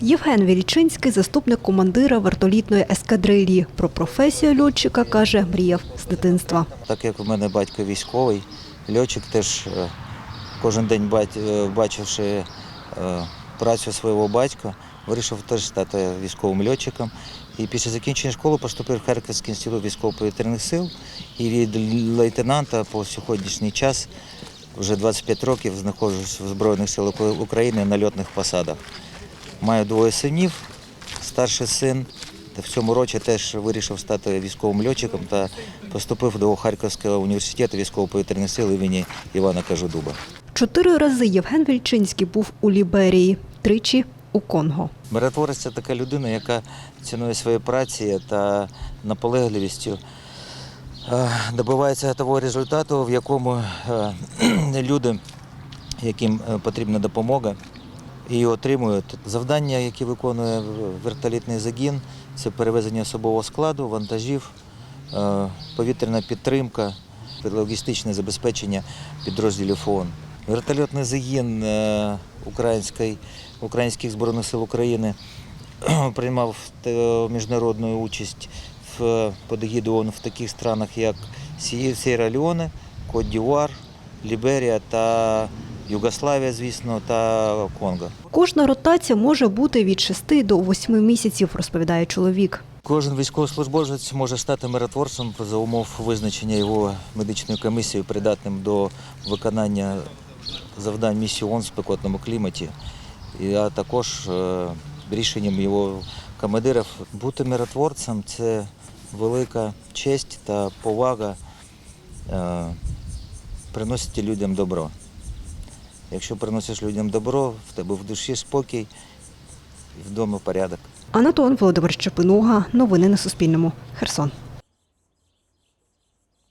Євген Вілічинський, заступник командира вертолітної ескадрилії. Про професію льотчика каже, мріяв з дитинства. Так як у мене батько військовий, льотчик теж е, кожен день е, бачивши е, працю свого батька, вирішив теж стати військовим льотчиком. І після закінчення школи поступив в Харківський інститут військово-повітряних сил і від лейтенанта по сьогоднішній час вже 25 років знаходжусь в Збройних силах України на льотних посадах. Маю двоє синів, старший син в цьому році теж вирішив стати військовим льотчиком та поступив до Харківського університету військово-повітряних сил імені Івана Кажудуба. Чотири рази Євген Вільчинський був у Ліберії, тричі у Конго. Миротворець це така людина, яка цінує свої праці та наполегливістю добивається того результату, в якому е, люди, яким е, потрібна допомога, її отримують. Завдання, які виконує вертолітний загін, це перевезення особового складу, вантажів, е, повітряна підтримка, логістичне забезпечення підрозділів ООН. Вертольотний загін е, українських збройних сил України приймав е, міжнародну участь в під ООН в таких странах, як Сі- Сєра-Леоне, Кот-Дівуар, Ліберія та Югославія, звісно, та Конго. Кожна ротація може бути від 6 до 8 місяців, розповідає чоловік. Кожен військовослужбовець може стати миротворцем за умов визначення його медичною комісією придатним до виконання завдань місії ООН в спекотному кліматі, а також е, рішенням його командирів. Бути миротворцем це велика честь та повага е, приносити людям добро. Якщо приносиш людям добро, в тебе в душі спокій і вдома порядок. Анатон Володимир Щепинуга. Новини на Суспільному. Херсон.